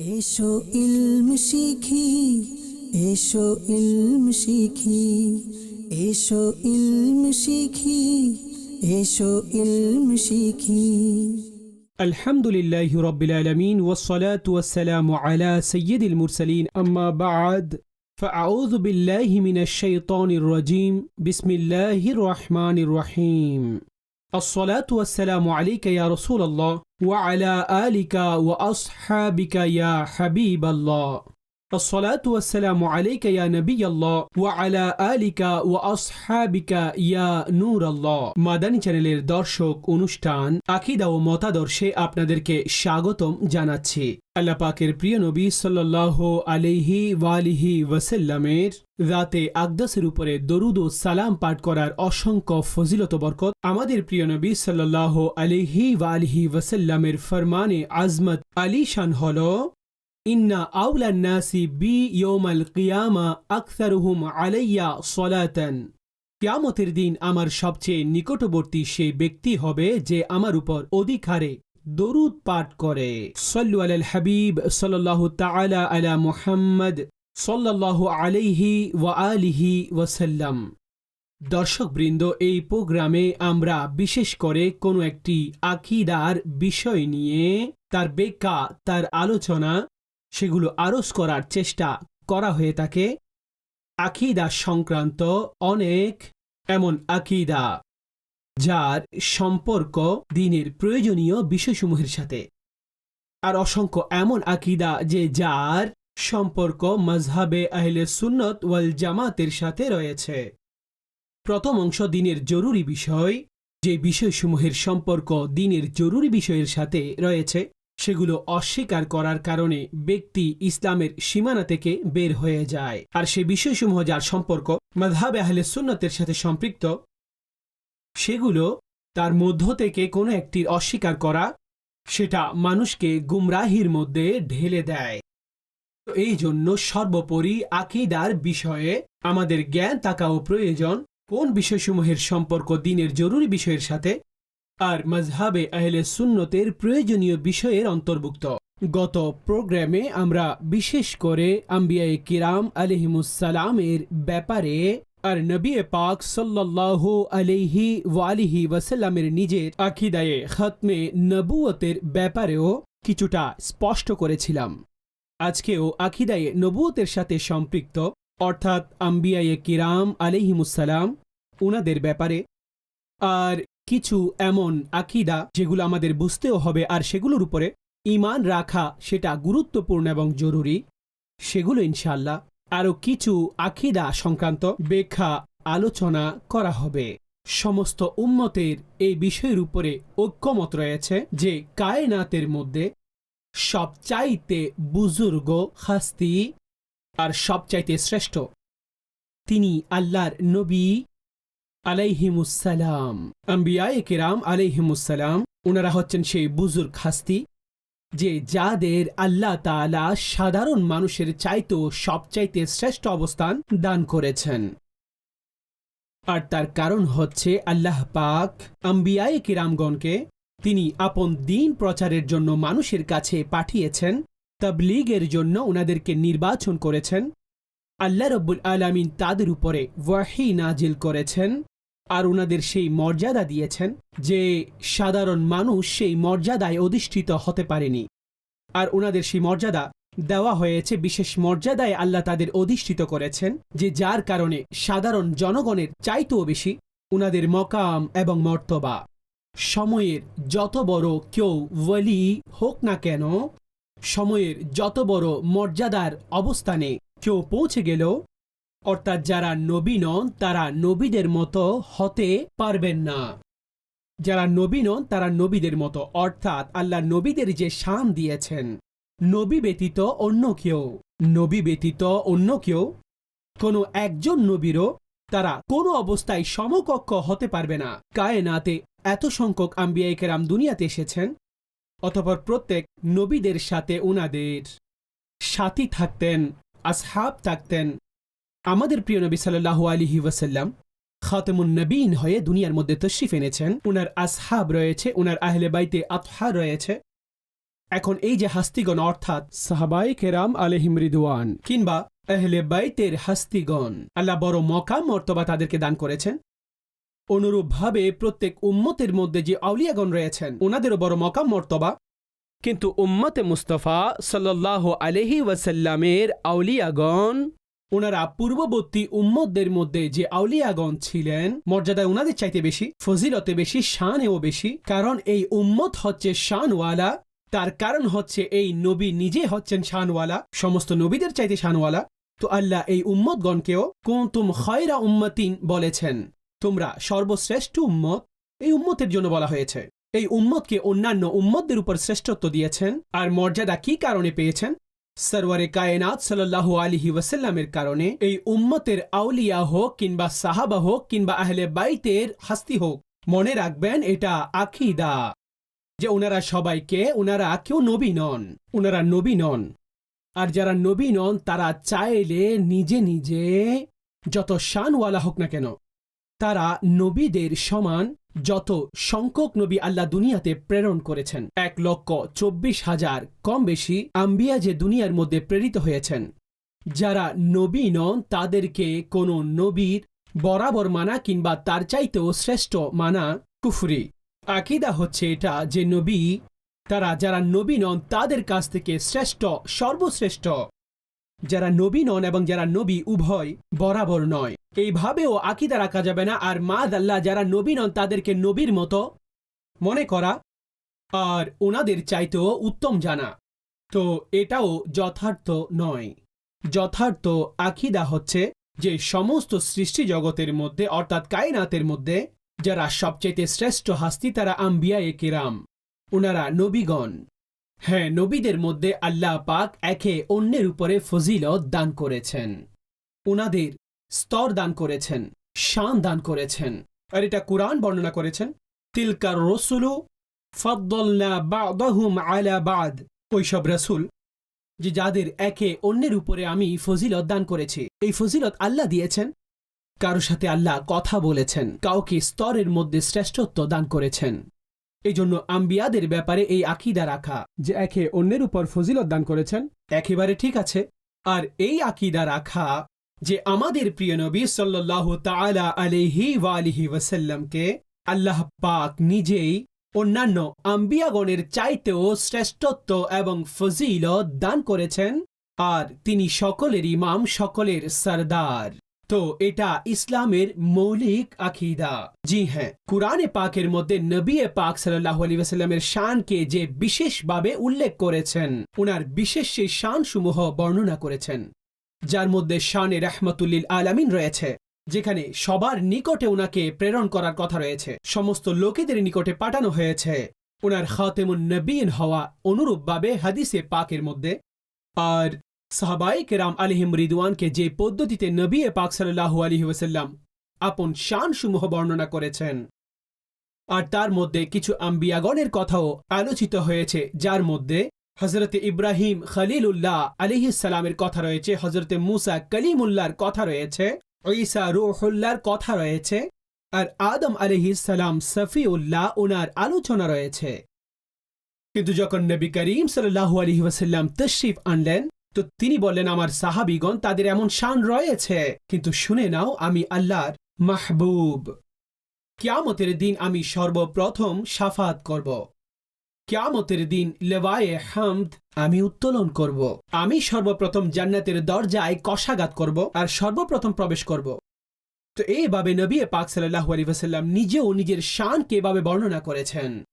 এসো ইলম শিখি এসো ইলম শিখি এসো ইলম শিখি এসো ইলম শিখি الحمد لله رب العالمين والصلاة والسلام على سيد المرسلين أما بعد فأعوذ بالله من الشيطان الرجيم بسم الله الرحمن الرحيم الصلاة والسلام عليك يا رسول الله وعلى آلك وأصحابك يا حبيب الله. الصلاة والسلام عليك يا نبي الله وعلى آلك وأصحابك يا نور الله মাদানী চ্যানেলের দর্শক অনুষ্ঠান আকিদা ও মতাদর্শে আপনাদেরকে স্বাগতম জানাচ্ছি আল্লাহ পাকের প্রিয় নবী সাল্লাহ আলাইহি ওয়ালিহি ওয়াসাল্লামের রাতে আকদাসের উপরে দরুদ ও সালাম পাঠ করার অসংখ্য ফজিলত বরকত আমাদের প্রিয় নবী সাল্লাহ আলাইহি ওয়ালিহি ওয়াসাল্লামের ফরমানে আজমত আলিশান হলো ইন্না আউলান নাসি বি ইয়ৌমাল কিয়ামা আকসারুহুম আলাইয়া কিয়ামতের দিন আমার সবচেয়ে নিকটবর্তী সেই ব্যক্তি হবে যে আমার উপর অধিক হারে দরুদ পাঠ করে। সল্লু আলাল হাবিব সাল্লাল্লাহু তাআলা আলা মুহাম্মদ সাল্লাল্লাহু আলাইহি ওয়া আলিহি ওয়াসাল্লাম। দর্শকবৃন্দ, এই প্রোগ্রামে আমরা বিশেষ করে কোনো একটি আকিদার বিষয় নিয়ে তার ব্যাখ্যা, তার আলোচনা সেগুলো আরজ করার চেষ্টা করা হয়ে থাকে। আকিদা সংক্রান্ত অনেক এমন আকিদা যার সম্পর্ক দিনের প্রয়োজনীয় বিষয়সমূহের সাথে। আর অসংখ্য এমন আকিদা যে যার সম্পর্ক মজহাবে আহলে সুন্নত ওয়াল জামাতের সাথে রয়েছে। প্রথম অংশ দিনের জরুরি বিষয়, যে বিষয়সমূহের সম্পর্ক দিনের জরুরি বিষয়ের সাথে রয়েছে সেগুলো অস্বীকার করার কারণে ব্যক্তি ইসলামের সীমানা থেকে বের হয়ে যায়। আর সে বিষয়সমূহ যার সম্পর্ক মাধাবে আহলে সুন্নতের সাথে সম্পৃক্ত, সেগুলো তার মধ্য থেকে কোনো একটির অস্বীকার করা, সেটা মানুষকে গুমরাহির মধ্যে ঢেলে দেয়। এই জন্য সর্বোপরি আকিদার বিষয়ে আমাদের জ্ঞান থাকাও প্রয়োজন, কোন বিষয়সমূহের সম্পর্ক দিনের জরুরি বিষয়ের সাথে আর মজহাবে আহলে সুন্নতের প্রয়োজনীয় বিষয়ের অন্তর্ভুক্ত। গত প্রোগ্রামে আমরা বিশেষ করে আম্বিয়ায়ে কিরাম আলহিমুসালামের ব্যাপারে আর নবী পাক সাল্লাল্লাহু আলাইহি ওয়ালিহি ওয়াসাল্লামের নিজের আকিদায়ে খতমে নবুয়তের ব্যাপারেও কিছুটা স্পষ্ট করেছিলাম। আজকেও আকিদায়ে নবুয়তের সাথে সম্পৃক্ত, অর্থাৎ আম্বিয়ায়ে কিরাম আলিহিমুসালাম উনাদের ব্যাপারে। আর কিছু এমন আকিদা যেগুলো আমাদের বুঝতেও হবে আর সেগুলোর উপরে ইমান রাখা সেটা গুরুত্বপূর্ণ এবং জরুরি। সেগুলো ইনশাল্লাহ আরও কিছু আকিদা সংক্রান্ত ব্যাখ্যা আলোচনা করা হবে। সমস্ত উম্মতের এই বিষয়ের উপরে ঐক্যমত রয়েছে যে কায়নাতের মধ্যে সবচাইতে বুজুর্গ হাস্তি আর সবচাইতে শ্রেষ্ঠ তিনি আল্লাহর নবী। আলাইহিমুসালাম আম্বিয়ায়ে কেরাম আলাইহিমুসালাম ওনারা হচ্ছেন সেই বুজুর্গ হাস্তি, যে যাদের আল্লাহ তাআলা সাধারণ মানুষের চাইতেও সবচাইতে শ্রেষ্ঠ অবস্থান দান করেছেন। আর তার কারণ হচ্ছে আল্লাহ পাক আম্বিয়ায়ে কিরামগণকে তিনি আপন দিন প্রচারের জন্য মানুষের কাছে পাঠিয়েছেন, তাবলিগের জন্য ওনাদেরকে নির্বাচন করেছেন, আল্লাহ রব্বুল আলামিন তাদের উপরে ওয়াহি নাজিল করেছেন আর ওনাদের সেই মর্যাদা দিয়েছেন যে সাধারণ মানুষ সেই মর্যাদায় অধিষ্ঠিত হতে পারেনি। আর ওনাদের সেই মর্যাদা দেওয়া হয়েছে বিশেষ মর্যাদায় আল্লাহ তাদের অধিষ্ঠিত করেছেন যে যার কারণে সাধারণ জনগণের চাইতেও বেশি উনাদের মকাম এবং মর্তবা। সময়ের যত বড় কেউ ওয়ালি হোক না কেন, সময়ের যত বড় মর্যাদার অবস্থানে কেউ পৌঁছে গেল অর্থাৎ যারা নবী নন, তারা নবীদের মতো হতে পারবেন না। যারা নবী নন, তারা নবীদের মতো। অর্থাৎ আল্লাহ নবীদের যে শান দিয়েছেন, নবী ব্যতীত অন্য কেউ, নবী ব্যতীত অন্য কেউ, কোনো একজন নবীরও তারা কোনো অবস্থায় সমকক্ষ হতে পারবে না। কায়নাতে এত সংখ্যক আম্বিয়াইকেরাম দুনিয়াতে এসেছেন, অতপর প্রত্যেক নবীদের সাথে উনাদের সাথী থাকতেন, আসহাব থাকতেন আমাদের প্রিয় নবী সাল্লাহ আলিহি ওয়াসাল্লাম খাতেমুন নবীন হয়ে দুনিয়ার মধ্যে তশরিফ এনেছেন। উনার আসহাব রয়েছে, উনার আহলে বাইতে আতহা রয়েছে। এখন এই যে হাস্তিগণ, অর্থাৎ সাহাবাই কেরাম আলহিম রিদওয়ান কিংবা আহলে বাইতের হাস্তিগণ, আল্লাহ বড় মকাম, মর্তবা তাদেরকে দান করেছেন। অনুরূপভাবে প্রত্যেক উম্মতের মধ্যে যে আউলিয়াগণ রয়েছেন ওনাদেরও বড় মকাম, মর্তবা। কিন্তু উম্মতে মুস্তফা সাল্লাহ আলহি ওয়াসাল্লামের আউলিয়াগণ ওনারা পূর্ববর্তী উম্মতদের মধ্যে যে আউলিয়াগণ ছিলেন, মর্যাদায় ওনাদের চাইতে বেশি, ফজিলতে বেশি, শানেও বেশি। কারণ এই উম্মত হচ্ছে শানওয়ালা, তার কারণ হচ্ছে এই নবী নিজে হচ্ছেন শানওয়ালা, সমস্ত নবীদের চাইতে শানওয়ালা। তো আল্লাহ এই উম্মতগণকেও কুন্তুম খয়রা উম্মতিন বলেছেন। তোমরা সর্বশ্রেষ্ঠ উম্মত এই উম্মতের জন্য বলা হয়েছে। এই উম্মতকে অন্যান্য উম্মতদের উপর শ্রেষ্ঠত্ব দিয়েছেন, আর মর্যাদা কি কারণে পেয়েছেন? সরওয়ারে কায়নাত সাল্লাহ আলিহি ওয়াসাল্লামের কারণে এই উম্মতের আউলিয়া হোক কিংবা সাহাবা হোক কিংবা আহলে বাইতের হাস্তি হোক, মনে রাখবেন এটা আকিদা যে ওনারা সবাইকে ওনারা কেউ নবী নন ওনারা নবী নন। আর যারা নবী নন, তারা চাইলে নিজে নিজে যত শানওয়ালা হোক না কেন, তারা নবীদের সমান যত সংখ্যক নবী আল্লাহ দুনিয়াতে প্রেরণ করেছেন। এক লক্ষ চব্বিশ হাজার কম বেশি আম্বিয়া যে দুনিয়ার মধ্যে প্রেরিত হয়েছেন। যারা নবী নন, তাদেরকে কোনো নবীর বরাবর মানা কিংবা তার চাইতেও শ্রেষ্ঠ মানা কুফরি। আকিদা হচ্ছে এটা যে নবী, তারা যারা নবী নন, তাদের কাছ থেকে শ্রেষ্ঠ, সর্বশ্রেষ্ঠ যারা নবী নন এবং যারা নবী উভয় বরাবর নয়। এইভাবেও আকিদা রাখা যাবে না আর মা আল্লাহ যারা নবী নন তাদেরকে নবীর মতো মনে করা আর ওনাদের চাইতেও উত্তম জানা। তো এটাও যথার্থ নয়। যথার্থ আকিদা হচ্ছে যে সমস্ত সৃষ্টি জগতের মধ্যে অর্থাৎ কায়নাতের মধ্যে যারা সবচাইতে শ্রেষ্ঠ হাস্তি তারা আম্বিয়া এ কেরাম। ওনারা নবীগণ। হ্যাঁ নবীদের মধ্যে আল্লাহ পাক একে অন্যের উপরে ফজিলত দান করেছেন। ওনাদের স্তর দান করেছেন, শান দান করেছেন। আর এটা কুরআন বর্ণনা করেছেন তিলকার রসুলু ফদ্দলনা বাদাহুম আলা বাদ। ওইসব রসুল যে যাদের একে অন্যের উপরে আমি ফজিলত দান করেছি, এই ফজিলত আল্লাহ দিয়েছেন। কারও সাথে আল্লাহ কথা বলেছেন, কাউকে স্তরের মধ্যে শ্রেষ্ঠত্ব দান করেছেন। এই জন্য আম্বিয়াদের ব্যাপারে এই আকিদা রাখা, যে একে অন্যের উপর ফজিলত দান করেছেন, একেবারে ঠিক আছে। আর এই আকিদা রাখা, যে আমাদের প্রিয় নবী সাল্লাহ তালা আলহি ওয়ালিহি ওয়াসাল্লামকে আল্লাহ পাক নিজেই অন্যান্য আম্বিয়াগণের চাইতেও শ্রেষ্ঠত্ব এবং ফজিলত দান করেছেন, আর তিনি সকলের ইমাম, সকলের সরদার। তো এটা ইসলামের মৌলিক আকিদা। জি হ্যাঁ। কুরআনে পাকের মধ্যে নবী পাক সাল্লাহ আলী ওয়াসাল্লামের শানকে যে বিশেষভাবে উল্লেখ করেছেন ওনার বিশেষ সেই শানসমূহ বর্ণনা করেছেন। যার মধ্যে শানে রহমতুল্লিল আলামিন রয়েছে, যেখানে সবার নিকটে ওনাকে প্রেরণ করার কথা রয়েছে। সমস্ত লোকেদের নিকটে পাঠানো হয়েছে। ওনার খাতেমুন নবীন হওয়া অনুরূপভাবে হাদিসে পাকের মধ্যে। আর সাহাবাই কেরাম আলিহিম রিদওয়ানকে যে পদ্ধতিতে নবী পাক সাল্লাহু আলহি ওসাল্লাম আপন শানসমূহ বর্ণনা করেছেন। আর তার মধ্যে কিছু আম্বিয়াগণের কথাও আলোচিত হয়েছে, যার মধ্যে হজরতে ইব্রাহিম খলিলুল্লাহ আলিহিসালামের কথা রয়েছে হজরতে মুসা কলিমুল্লাহর কথা রয়েছে, ঈসা রুহুল্লাহর কথা রয়েছে, আর আদম আলিহিসালাম সফিউল্লাহ ওনার আলোচনা রয়েছে। কিন্তু যখন নবী করিম সাল্লাহু আলহি ওয়াসাল্লাম তশরিফ আনলেন তো তিনি বললেন, আমার সাহাবিগণ তাদের এমন শান রয়েছে। কিন্তু শুনে নাও, আমি আল্লাহর মাহবুব। কিয়ামতের দিন আমি সর্বপ্রথম সাফাত করব। কিয়ামতের দিন লেবায়ে হামদ আমি উত্তোলন করব। আমি সর্বপ্রথম জান্নাতের দরজায় কষাঘাত করব আর সর্বপ্রথম প্রবেশ করব। তো এইভাবে নবী পাক সাল্লাহু আলী ওয়াসাল্লাম নিজেও নিজের শানকে এভাবে বর্ণনা করেছেন।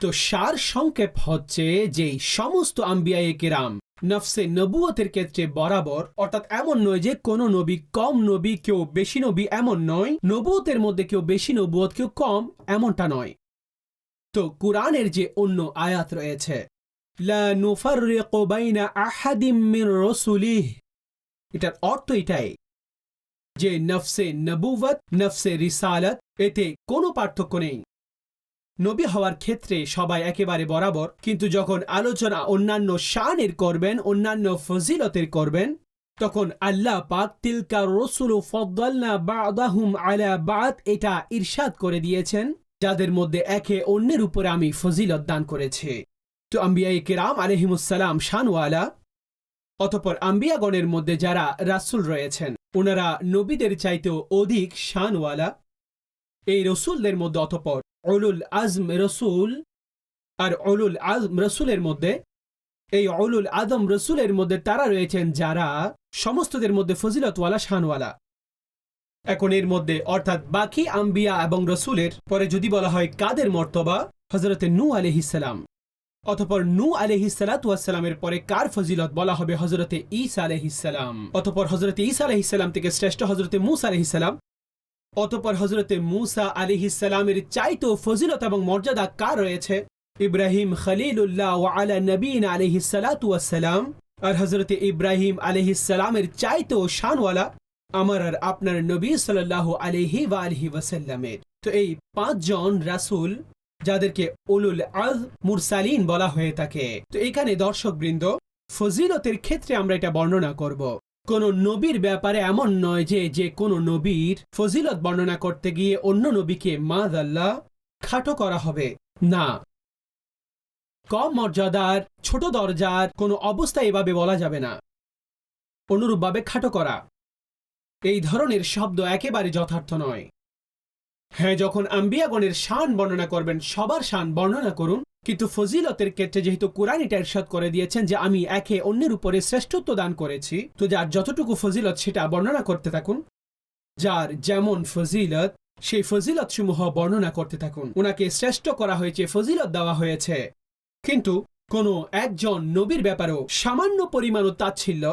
তো সার সংক্ষেপ হচ্ছে যে সমস্ত আম্বিয়ায়ে কেরাম নফসে নবুয়তের ক্ষেত্রে বরাবর, অর্থাৎ এমন নয় যে কোন নবী কম নবী কেউ বেশি নবী এমন নয়। নবুয়তের মধ্যে কেউ বেশি নবুয়ত, কেউ কম এমনটা নয়। তো কুরআনের যে অন্য আয়াত রয়েছে এটার অর্থ এটাই যে নফসে নবুয়ত নফসে রিসালাত, এতে কোনো পার্থক্য নেই। নবী হওয়ার ক্ষেত্রে সবাই একেবারে বরাবর, কিন্তু যখন আলোচনা অন্যান্য শানের করবেন, অন্যান্য ফজিলতের করবেন, তখন আল্লাহ পাক তিলকা রসুল ফদ্দালনা বাদাহুম আলা বাদ এটা ইরশাদ করে দিয়েছেন, যাদের মধ্যে একে অন্যের উপরে আমি ফজিলত দান করেছি। তো আম্বিয়াই কেরাম আলহিমুসালাম শানওয়ালা, অতপর আম্বিয়াগণের মধ্যে যারা রাসূল রয়েছেন, ওনারা নবীদের চাইতেও অধিক শানওয়ালা। এই রসুলদের মধ্যে অতপর অলুল আজম রসুল আর অলুল আজম রসুলের মধ্যে, এই অলুল আদম রসুলের মধ্যে তারা রয়েছেন যারা সমস্তদের মধ্যে ফজিলতওয়ালা, শানওয়ালা। এখন এর মধ্যে অর্থাৎ বাকি আম্বিয়া এবং রসুলের, পরে যদি বলা হয় কাদের মর্তবা? হজরতে নু আলহিসাল্লাম অতপর নু আলহিসালামের পরে কার ফজিলত বলা হবে হজরতে ঈসা আলহিসাল্লাম অতপর হজরতে ঈসা আলহিসাল্লাম থেকে শ্রেষ্ঠ হজরতে মুসা আলহিসাল্লাম অতপর হজরতে মুসা আলিহিসাল্লামের চাইতো ফজিলত এবং মর্যাদা কার রয়েছে? ইব্রাহিম খলিলুল্লাহ আলা নবীন আলহিসালাম আর হজরতে ইব্রাহিম আলহিসাল্লামের চাইতো শানওয়ালা, আমার আর আপনার নবী সাল্লাহ আলহি ওয়া আলহি ওয়াসাল্লামের তো এই পাঁচজন রাসূল, যাদেরকে উলুল আজ মুরসালিন বলা হয়ে থাকে। তো এখানে দর্শকবৃন্দ, ফজিলতের ক্ষেত্রে আমরা এটা বর্ণনা করব। কোন নবীর ব্যাপারে এমন নয় যে যে কোন নবীর ফজিলত বর্ণনা করতে গিয়ে অন্য নবীকে আল্লাহ খাটো করা হবে। না। কম মর্যাদার, ছোট দরজার কোনো অবস্থা এভাবে বলা যাবে না। অনুরূপভাবে খাটো করা। এই ধরনের শব্দ একেবারে যথার্থ নয়। হ্যাঁ যখন আম্বিয়াগণের শান বর্ণনা করবেন, সবার শান বর্ণনা করুন। কিন্তু ফজিলতের ক্ষেত্রে যেহেতু কোরআন এটা ইরশাদ করে দিয়েছেন যে আমি একে অন্যের উপরে শ্রেষ্ঠত্ব দান করেছি, তো যার যতটুকু ফজিলত সেটা বর্ণনা করতে থাকুন। যার যেমন ফজিলত, সেই ফজিলত সমূহ বর্ণনা করতে থাকুন। ওনাকে শ্রেষ্ঠ করা হয়েছে, ফজিলত দেওয়া হয়েছে। কিন্তু কোনো একজন নবীর ব্যাপারেও সামান্য পরিমাণও তাচ্ছিল্য,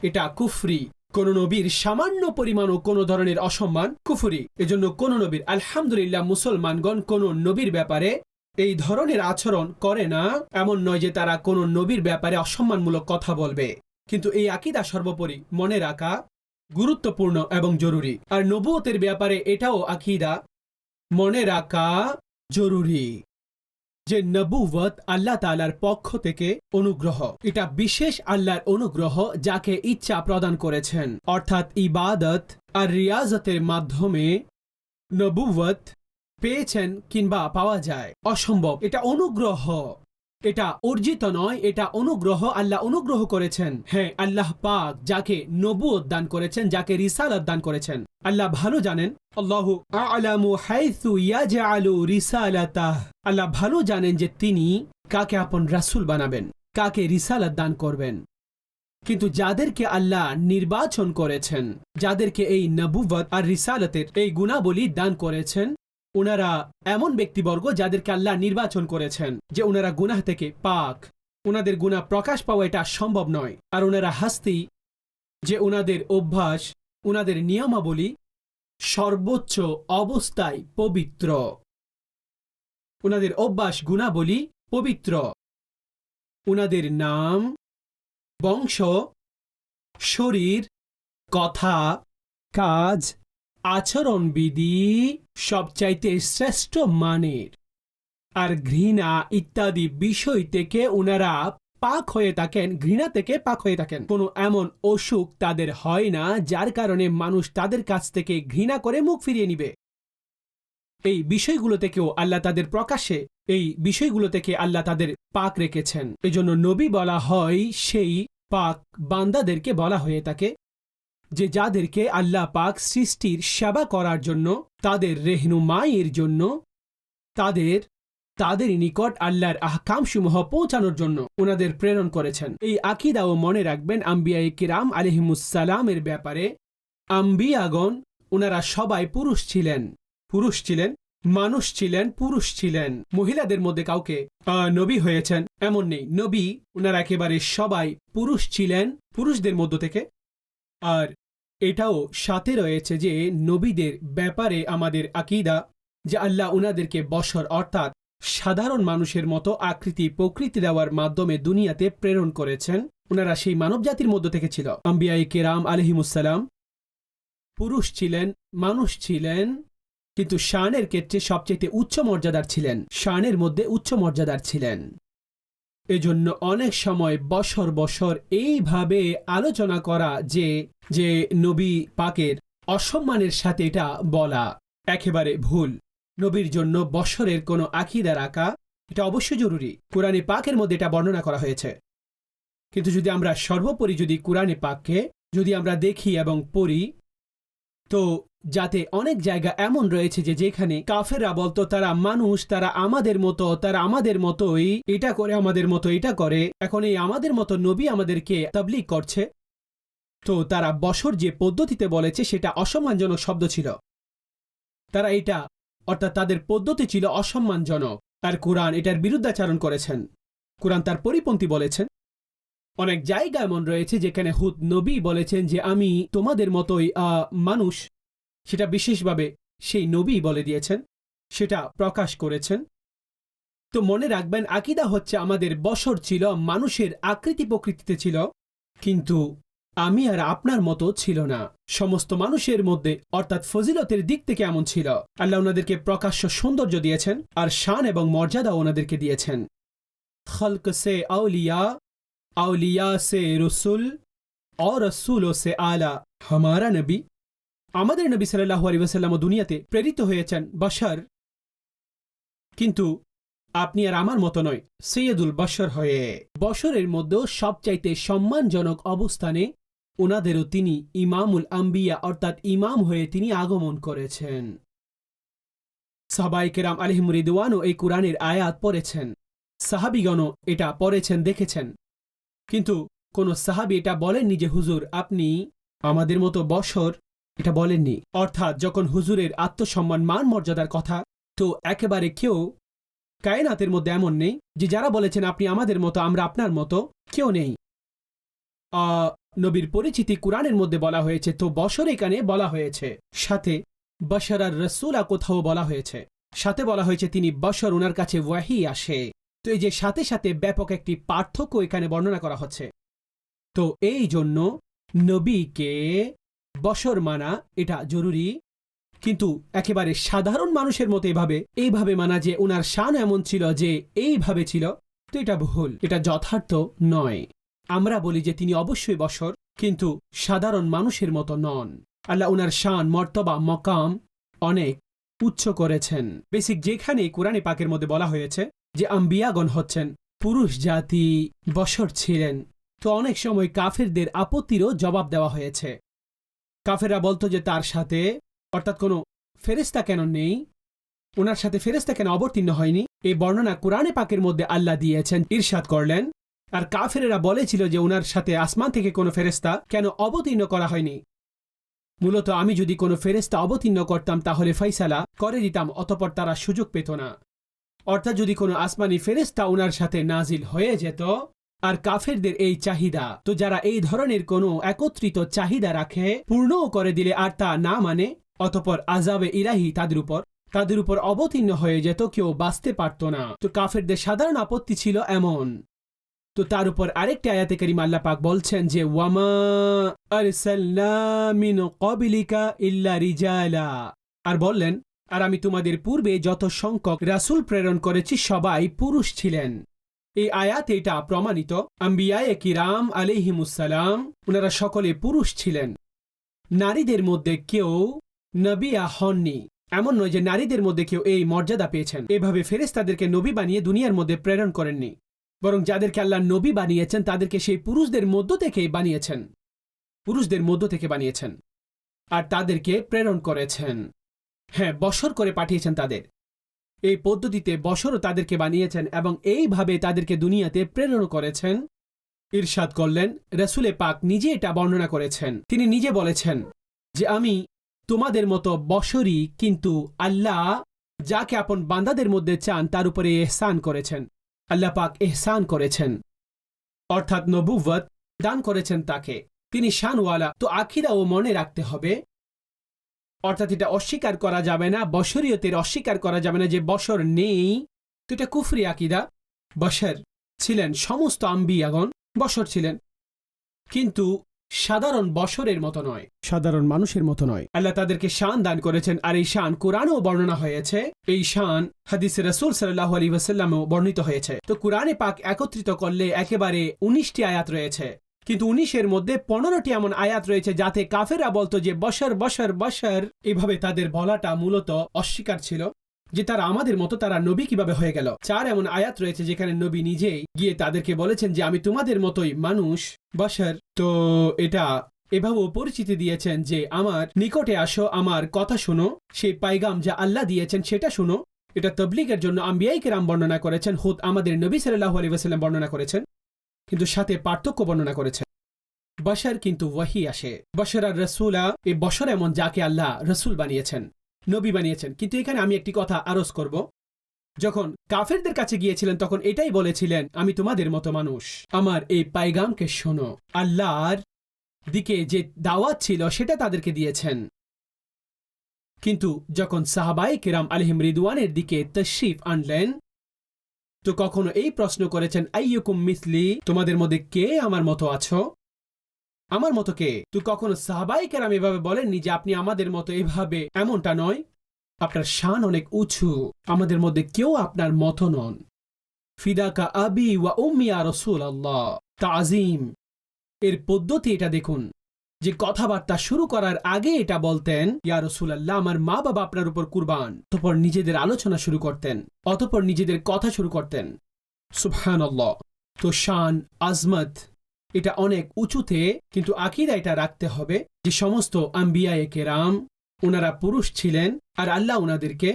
এটা কুফরি। কোন নবীর সামান্য পরিমাণও কোনো ধরনের অসম্মান, কুফুরি। এজন্য কোন নবীর, আলহামদুলিল্লাহ, মুসলমানগণ কোন নবীর ব্যাপারে এই ধরনের আচরণ করে না। এমন নয় যে তারা কোনো নবীর ব্যাপারে অসম্মানমূলক কথা বলবে। কিন্তু এই আকিদা সর্বোপরি মনে রাখা গুরুত্বপূর্ণ এবং জরুরি। আর নবুয়তের ব্যাপারে এটাও আকিদা মনে রাখা জরুরি যে নবুবত আল্লাহ তালার পক্ষ থেকে অনুগ্রহ। এটা বিশেষ আল্লাহর অনুগ্রহ যাকে ইচ্ছা প্রদান করেছেন। অর্থাৎ ইবাদত আর রিয়াজতের মাধ্যমে নবুবত পেয়েছেন কিংবা পাওয়া যায়। অসম্ভব। এটা অনুগ্রহ। এটা অর্জিত নয়, এটা অনুগ্রহ। আল্লাহ অনুগ্রহ করেছেন। হ্যাঁ আল্লাহ পাক যাকে নবুয়ত দান করেছেন, যাকে রিসালত দান করেছেন। আল্লাহ ভালো জানেন। আল্লাহু ভালো জানেন যে তিনি কাকে আপন রাসূল বানাবেন, কাকে রিসালাত দান করবেন। কিন্তু যাদেরকে আল্লাহ নির্বাচন করেছেন, যাদেরকে এই নবুবত আর রিসালতের এই গুণাবলী দান করেছেন ওনারা এমন ব্যক্তিবর্গ যাদেরকে আল্লাহ নির্বাচন করেছেন যে ওনারা গুনাহ থেকে পাক। ওনাদের গুনাহ প্রকাশ পাওয়া এটা সম্ভব নয়। আর ওনারা হাস্তি, যে ওনাদের অভ্যাস ওনাদের নিয়মাবলী সর্বোচ্চ অবস্থায় পবিত্র। ওনাদের অভ্যাস, গুণাবলী পবিত্র। ওনাদের নাম, বংশ, শরীর, কথা, কাজ আচরণবিধি সবচাইতে শ্রেষ্ঠ মানের। আর ঘৃণা ইত্যাদি বিষয় থেকে ওনারা পাক হয়ে থাকেন, ঘৃণা থেকে পাক হয়ে থাকেন। কোনো এমন অসুখ তাদের হয় না, যার কারণে মানুষ তাদের কাছ থেকে ঘৃণা করে মুখ ফিরিয়ে নিবে। এই বিষয়গুলো থেকেও আল্লাহ তাদের প্রকাশে, এই বিষয়গুলো থেকে আল্লাহ তাদের পাক রেখেছেন। এজন্য নবী বলা হয়, সেই পাক বান্দাদেরকে বলা হয়ে থাকে। যে যাদেরকে আল্লাহ পাক সৃষ্টির সেবা করার জন্য, তাদের রেহনুমাইয়ের জন্য, তাদের তাদের নিকট আল্লাহর আহকামসমূহ পৌঁছানোর জন্য ওনাদের প্রেরণ করেছেন। এই আকিদাও মনে রাখবেন আম্বিয়াই কিরাম আলহিমুসালামের ব্যাপারে। আম্বিয়াগণ ওনারা সবাই পুরুষ ছিলেন পুরুষ ছিলেন, মানুষ ছিলেন, পুরুষ ছিলেন। মহিলাদের মধ্যে কাউকে নবী হয়েছেন এমন নেই। নবী ওনারা একেবারে সবাই পুরুষ ছিলেন, পুরুষদের মধ্য থেকে আর এটাও সাথে রয়েছে যে নবীদের ব্যাপারে আমাদের আকিদা, যে আল্লাহ উনাদেরকে বসর অর্থাৎ সাধারণ মানুষের মতো আকৃতি প্রকৃতি দেওয়ার মাধ্যমে দুনিয়াতে প্রেরণ করেছেন ওনারা সেই মানবজাতির মধ্য থেকে ছিল। আম্বিয়াই কেরাম আলহিমুসালাম পুরুষ ছিলেন, মানুষ ছিলেন, কিন্তু শানের ক্ষেত্রে সবচেয়ে উচ্চ মর্যাদার ছিলেন। শানের মধ্যে উচ্চ মর্যাদার ছিলেন। এজন্য অনেক সময় বছর বছর এইভাবে আলোচনা করা যে যে নবী পাকের অসম্মানের সাথে এটা বলা একেবারে ভুল। নবীর জন্য বছরের কোনো আকিদা রাখা, এটা অবশ্যই জরুরি। কোরআনে পাকের মধ্যে এটা বর্ণনা করা হয়েছে। কিন্তু যদি আমরা সর্বোপরি যদি কোরআনে পাককে যদি আমরা দেখি এবং পড়ি, তো যাতে অনেক জায়গা এমন রয়েছে যে যেখানে কাফেররা বলতো, তারা মানুষ, তারা আমাদের মতো, তারা আমাদের মতোই, এটা করে আমাদের মতো, এটা করে। এখন এই আমাদের মতো নবী আমাদেরকে তাবলিগ করছে। তো তারা বছর যে পদ্ধতিতে বলেছে, সেটা অসম্মানজনক শব্দ ছিল। তারা এটা, অর্থাৎ তাদের পদ্ধতি ছিল অসম্মানজনক। আর কোরআন এটার বিরুদ্ধাচারণ করেছেন। কোরআন তার পরিপন্থী বলেছেন। অনেক জায়গা এমন রয়েছে যেখানে হুদ নবী বলেছেন যে, আমি তোমাদের মতোই মানুষ। সেটা বিশেষভাবে সেই নবী বলে দিয়েছেন, সেটা প্রকাশ করেছেন। তো মনে রাখবেন, আকিদা হচ্ছে আমাদের বছর ছিল, মানুষের আকৃতি প্রকৃতিতে ছিল, কিন্তু আমি আর আপনার মতো ছিল না। সমস্ত মানুষের মধ্যে, অর্থাৎ ফজিলতের দিক থেকে এমন ছিল। আল্লাহ ওনাদেরকে প্রকাশ্য সৌন্দর্য দিয়েছেন আর শান এবং মর্যাদা ওনাদেরকে দিয়েছেন। খলক সে আউলিয়া আউলিয়া সে রসুল ও রসুল সে আলা, হমারা নবী। আমাদের নবী সাল্লাহ আলী ওসাল্লাম দুনিয়াতে প্রেরিত হয়েছেন বশর। কিন্তু আপনি আর আমার মতো নয়, সৈয়দুল বশর হয়ে। বশরের মধ্যেও সবচাইতে সম্মানজনক অবস্থানে ওনাদেরও তিনি ইমামুল আম্বিয়া, অর্থাৎ ইমাম হয়ে তিনি আগমন করেছেন। সাহাবাই কেরাম আলহিমরিদওয়ানও এই কোরআনের আয়াত পড়েছেন। সাহাবিগণও এটা পড়েছেন, দেখেছেন। কিন্তু কোন সাহাবি এটা বলেননি যে, হুজুর, আপনি আমাদের মতো বশর এটা বলেননি। অর্থাৎ যখন হুজুরের আত্মসম্মান মান মর্যাদার কথা, তো একেবারে কেউ কায়নাতের মধ্যে এমন নেই যে যারা বলেছেন আপনি আমাদের মতো, আমরা আপনার মতো কেউ নেই। নবীর পরিচিতি কোরআনের মধ্যে বলা হয়েছে, তো বছর এখানে বলা হয়েছে। সাথে বশর আর রসুলা কোথাও বলা হয়েছে। সাথে বলা হয়েছে, তিনি বশর ওনার কাছে ওয়াহি আসে। তো এই যে সাথে সাথে ব্যাপক একটি পার্থক্য এখানে বর্ণনা করা হচ্ছে। তো এই জন্য নবীকে বশর মানা, এটা জরুরি। কিন্তু একেবারে সাধারণ মানুষের মতো এভাবে, এইভাবে মানা যে ওনার শান এমন ছিল যে এইভাবে ছিল, তো এটা ভুল, এটা যথার্থ নয়। আমরা বলি যে তিনি অবশ্যই বসর কিন্তু সাধারণ মানুষের মতো নন। আল্লাহ ওনার শান, মর্তবা, মকাম অনেক উচ্চ করেছেন। বেসিক যেখানে কোরআনে পাকের মধ্যে বলা হয়েছে যে আম্বিয়াগণ হচ্ছেন, পুরুষ জাতি বসর ছিলেন। তো অনেক সময় কাফেরদের আপত্তিরও জবাব দেওয়া হয়েছে। কাফেররা বলতো যে তার সাথে, অর্থাৎ কোনো ফেরেস্তা কেন নেই? ওনার সাথে ফেরেস্তা কেন অবতীর্ণ হয়নি? এই বর্ণনা কোরআনে পাকের মধ্যে আল্লাহ দিয়েছেন, ইরশাদ করলেন। আর কাফেরেরা বলেছিল যে ওনার সাথে আসমান থেকে কোনো ফেরেস্তা কেন অবতীর্ণ করা হয়নি? মূলত আমি যদি কোনো ফেরেস্তা অবতীর্ণ করতাম, তাহলে ফৈসালা করে দিতাম, অতপর তারা সুযোগ পেত না। অর্থাৎ যদি কোনো আসমানি ফেরেস্তা ওনার সাথে নাজিল হয়ে যেত আর কাফেরদের এই চাহিদা। তো যারা এই ধরনের কোনো একত্রিত চাহিদা রাখে, পূর্ণও করে দিলে আর তা না মানে অতপর আজাবে ইরাহি তাদের উপর তাদের উপর অবতীর্ণ হয়ে যেত কেউ বাঁচতে পারত না। তো কাফেরদের সাধারণ আপত্তি ছিল এমন। তো তার উপর আরেকটি আয়াতে করিম আল্লাহ পাক বলছেন যে, ওয়ামা ক্বাবলিকা ইল্লা রিজালা। আর বললেন, আর আমি তোমাদের পূর্বে যত সংখ্যক রাসূল প্রেরণ করেছি, সবাই পুরুষ ছিলেন। এই আয়াতে এটা প্রমাণিত আম্বিয়ায়ে কিরাম আলিহিমুসালাম ওনারা সকলে পুরুষ ছিলেন। নারীদের মধ্যে কেউ নবিয়া হননি। এমন নয় যে নারীদের মধ্যে কেউ এই মর্যাদা পেয়েছেন। এভাবে ফেরেস তাদেরকে নবী বানিয়ে দুনিয়ার মধ্যে প্রেরণ করেননি। বরং যাদেরকে আল্লাহ নবী বানিয়েছেন, তাদেরকে সেই পুরুষদের মধ্য থেকেই বানিয়েছেন। পুরুষদের মধ্য থেকে বানিয়েছেন। আর তাদেরকে প্রেরণ করেছেন। হ্যাঁ বছর করে পাঠিয়েছেন তাদের। এই পদ্ধতিতে বছরও তাদেরকে বানিয়েছেন এবং এইভাবে তাদেরকে দুনিয়াতে প্রেরণ করেছেন। ইরশাদ করলেন রসুলে পাক নিজে এটা বর্ণনা করেছেন। তিনি নিজে বলেছেন যে, আমি তোমাদের মতো বশরই কিন্তু আল্লাহ যাকে আপন বান্দাদের মধ্যে চান, তার উপরে এহসান করেছেন। আল্লাহ পাক এহসান করেছেন। অর্থাৎ নবুবত দান করেছেন তাকে। তিনি শানওয়ালা। তো আখিরা ও মনে রাখতে হবে অর্থাৎ এটা অস্বীকার করা যাবে না, বশরীয়তের অস্বীকার করা যাবে না যে বশর নেই। তো এটা কুফরি আকিদা। বশর ছিলেন সমস্ত আম্বিয়াগণ, বশর ছিলেন। কিন্তু সাধারণ বশরের মতো নয়, সাধারণ মানুষের মতো নয়। আল্লাহ তাদেরকে শান দান করেছেন আর এই শান কোরআনেও বর্ণনা হয়েছে। এই শান হাদিসে রসুল সাল্লাহ আলী ওয়াসাল্লামেও বর্ণিত হয়েছে। তো কোরআনে পাক একত্রিত করলে একেবারে উনিশটি আয়াত রয়েছে। কিন্তু উনিশের মধ্যে পনেরোটি এমন আয়াত রয়েছে যাতে কাফেরা বলতো যে বশর বশর বশর। এভাবে তাদের বলাটা মূলত অস্বীকার ছিল যে তারা আমাদের মতো তারা নবী কীভাবে হয়ে গেল। চার এমন আয়াত রয়েছে যেখানে নবী নিজেই গিয়ে তাদেরকে বলেছেন যে, আমি তোমাদের মতোই মানুষ বাসার তো এটা এভাবেও পরিচিতি দিয়েছেন যে, আমার নিকটে আসো, আমার কথা শোনো। সেই পাইগাম যা আল্লাহ দিয়েছেন সেটা শোনো। এটা তবলিগের জন্য আম্বিয়াই রাম বর্ণনা করেছেন, হুদ আমাদের নবী সাল্লাহ আলী ওয়াসাল্লাম বর্ণনা করেছেন। কিন্তু সাথে পার্থক্য বর্ণনা করেছেন। বশর কিন্তু ওয়াহি আসে। বশর আর রসুলা এই বশর এমন যাকে আল্লাহ রসুল বানিয়েছেন, নবী বানিয়েছেন। কিন্তু এখানে আমি একটি কথা আরজ করব। যখন কাফেরদের কাছে গিয়েছিলেন, তখন এটাই বলেছিলেন, আমি তোমাদের মতো মানুষ। আমার এই পাইগামকে শোনো। আল্লাহর দিকে যে দাওয়াত ছিল, সেটা তাদেরকে দিয়েছেন। কিন্তু যখন সাহাবাই কিরাম আলহিম রিদওয়ানের দিকে তশরিফ আনলেন তো কখনো এই প্রশ্ন করেছেন, আইয়ুকুম মিসলি, তোমাদের মধ্যে কে আমার মতো আছো? আমার মতো কে? তুই কখনো সাহাবাই কেরাম এভাবে বলেননি যে আপনি আমাদের মতো এভাবে? এমনটা নয়। আপনার শান অনেক উঁচু। আমাদের মধ্যে কেউ আপনার মতো নন। ফিদাকা আবি ওয়া উম্মিয়া রসুল আল্লাহ তাজিম এর পদ্ধতি এটা দেখুন। যে কথাবার্তা শুরু করার আগে এটা বলতেন, ইয়া রসুল আল্লাহ আমার মা বাবা আপনার উপর কুরবান। অতপর নিজেদের আলোচনা শুরু করতেন, অতপর নিজেদের কথা শুরু করতেন। সুবহান তো শান, আজমত, এটা অনেক উঁচুতে কিন্তু আকিদা এটা রাখতে হবে যে সমস্ত আম্বিয়ায়ে কেরাম ওনারা পুরুষ ছিলেন আর আল্লাহ ওনাদেরকে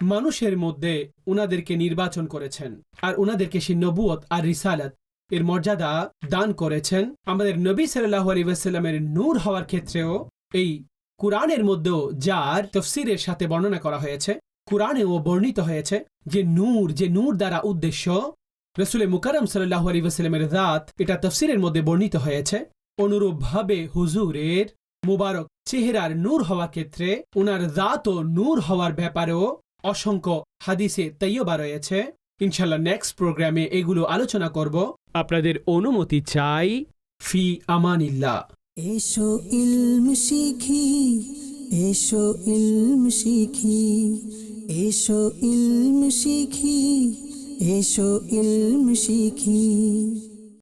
মানুষের মধ্যে ওনাদেরকে নির্বাচন করেছেন। আর ওনাদেরকে সেই নবুয়ত আর রিসালাত এর মর্যাদা দান করেছেন। আমাদের নবী সাল্লাহ আলী ওয়াসাল্লামের নূর হওয়ার ক্ষেত্রেও এই কুরআনের মধ্যেও যার তফসিরের সাথে বর্ণনা করা হয়েছে, কুরআনেও বর্ণিত হয়েছে যে নূর যে নূর দ্বারা উদ্দেশ্য রসুল মুকারম সাল্লাহ আলী ওয়াসাল্লামের রাত এটা তফসিরের মধ্যে বর্ণিত হয়েছে। অনুরূপভাবে হুজুরের মুবারক চেহারার নূর হওয়ার ক্ষেত্রে ওনার রাত ও নূর হওয়ার ব্যাপারেও অসংখ্য হাদিসে তৈয়বা রয়েছে। ইনশাল্লাহ নেক্সট প্রোগ্রামে এগুলো আলোচনা করব। আপনাদের অনুমতি চাই, ফি আমানিল্লাহ। এসো ইলম শিখি, এসো ইলম শিখি, এসো ইলম শিখি, এসো ইলম শিখি।